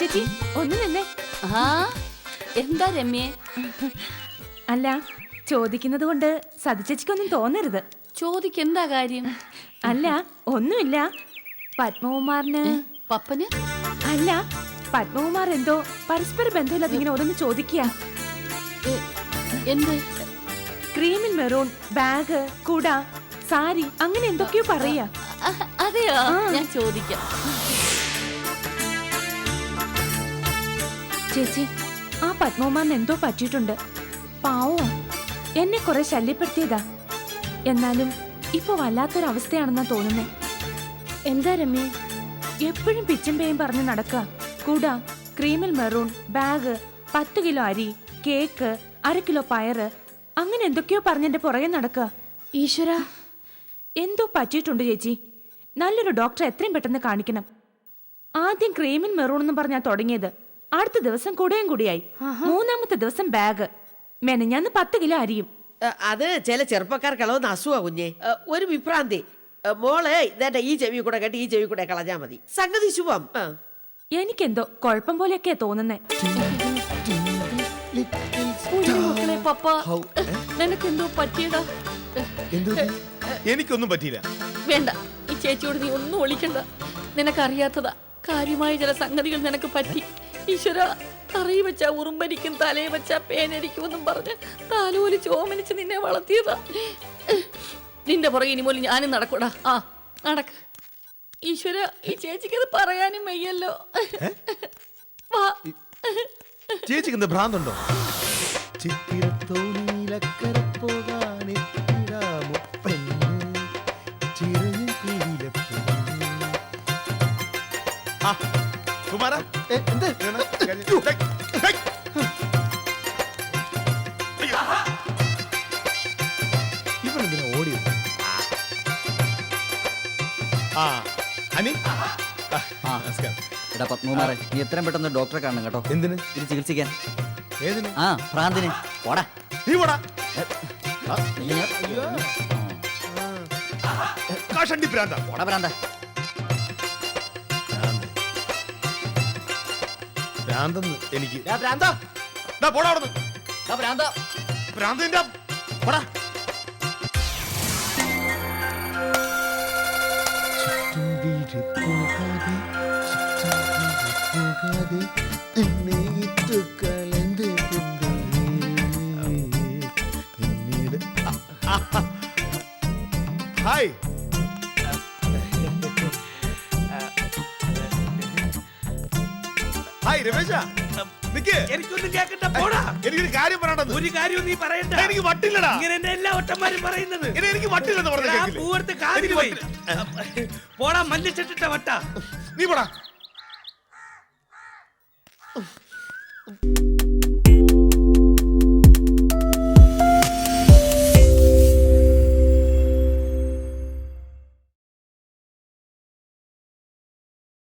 ചേച്ചി. ഒന്ന് തന്നെ ആ എന്താ രമ്യേ? അല്ല ചോദിക്കുന്നത് കൊണ്ട് സതിച്ചേച്ചിക്കൊന്നും തോന്നരുത്. ചോദിക്കെന്താ കാര്യം? അല്ല ഒന്നുമില്ല. പത്മകുമാറിന് പപ്പന്? അല്ല പത്മകുമാർ എന്തോ പരസ്പര ബന്ധമില്ലാതെ ഇങ്ങനെ ഓരോന്ന് ചോദിക്കുക എന്ത്? ക്രീമിൽ മെറൂൺ ബാഗ് കുട സാരി അങ്ങനെ എന്തൊക്കെയോ പറയാ. അതെയോ? ഞാൻ ചോദിക്കാം. ചേച്ചി ആ പത്മകുമാറിന് എന്തോ പറ്റിയിട്ടുണ്ട്. പാവോ എന്നെ കുറെ ശല്യപ്പെടുത്തിയതാ. എന്നാലും ഇപ്പൊ വല്ലാത്തൊരവസ്ഥയാണെന്നാ തോന്നുന്നേ. എന്താ രമ്യ എപ്പോഴും പിച്ചും പേയും പറഞ്ഞ് നടക്ക. കൂടാ ക്രീമിൽ മെറൂൺ ബാഗ് പത്ത് കിലോ അരി കേക്ക് അര കിലോ പയറ് അങ്ങനെ എന്തൊക്കെയോ പറഞ്ഞെന്റെ പുറകെ നടക്ക. ഈശ്വര എന്തോ പറ്റിയിട്ടുണ്ട് ചേച്ചി. നല്ലൊരു ഡോക്ടറെ എത്രയും പെട്ടെന്ന് കാണിക്കണം. ആദ്യം ക്രീമിൽ മെറൂൺ എന്ന് പറഞ്ഞാ തുടങ്ങിയത്. അടുത്ത ദിവസം കുടയും കൂടിയായി. മൂന്നാമത്തെ ദിവസം ബാഗ് മെനഞ്ഞാന്ന് പത്ത് കിലോ അരിയും. അത് ചില ചെറുപ്പക്കാർക്ക് ഇളവുന്ന അസുഖ കുഞ്ഞെ. ഒരു വിഭ്രാന്തി. മോളെ ഇതേണ്ട ഈ ചെവി കൂടെ കേട്ട് ഈ ചെവി കൂടെ കളഞ്ഞാ മതി. സംഗതി ശുഭം. എനിക്കെന്തോ കുഴപ്പം പോലെയൊക്കെ തോന്നുന്നേ. നിനക്കെന്തോ പറ്റിയടാ എനിക്കൊന്നും പറ്റിയില്ല. വേണ്ട ഈ ചേച്ചിയോട് നീ ഒന്നും ഒളിക്കണ്ട. നിനക്കറിയാത്തതാ കാര്യമായ ചില സംഗതികൾ നിനക്ക് പറ്റി. ഈശ്വര തറയി വെച്ച ഉറുമ്പരിക്കും തലയെ വെച്ച പേനടിക്കുമെന്നും പറഞ്ഞ് താലോലി ചോമനിച്ച് നിന്നെ വളർത്തിയതാ. നിന്റെ പുറകെ ഇനി പോലും ഞാനും നടക്കൂടാ. ആ നടക്ക്. ഈശ്വര ഈ ചേച്ചിക്കത് പറയാനും വയ്യല്ലോ. ചേച്ചിക്ക് എന്ത് ഭ്രാന്തുണ്ടോ? ചിത്തിരത്തോണിയിലക്കര പോകാനെത്തിടാമോ ചിറയും കുമാര. ഇവനെന്തിനാ ഓടിയത് ആ. അനി? ആ, നമസ്കാരം. എടാ പത്മകുമാറെ നീ എത്രയും പെട്ടെന്ന് ഡോക്ടറെ കാണണം കേട്ടോ. എന്തിന്? ഇത് ചികിത്സിക്കാൻ. ഏതിന്? ആ ഭ്രാന്തിന്. പോടാ. നീ പോടാ. നിങ്ങൾ- കാഷണ്ടി ഭ്രാന്ത. പോടാ ഭ്രാന്ത. ഭ്രാന്തെന്ന് എനിക്ക് ഡാ ഭ്രാന്ത. ദാ പോടാ അവിടുന്ന്. ഡാ ഭ്രാന്ത. ഭ്രാന്തിന്റെ പോടാ. ചുറ്റും ഹായ് രമേശ. നിക്ക്. എനിക്കൊന്നും കേക്കണ്ട പോടാ. എനിക്കൊരു കാര്യം പറയണ്ടത് ഒരു കാര്യം നീ പറയണ്ട. എനിക്ക് വട്ടില്ലടാ. ഇങ്ങനെ തന്നെ എല്ലാ ഒട്ടന്മാരും പറയുന്നത്. ഇനി എനിക്ക് വട്ടില്ലെന്ന് പറഞ്ഞ പൂവെടുത്ത് കാതിൽ പോയി. പോടാ മല്ലിച്ചിട്ടിട്ട വട്ട. നീ പോടാ.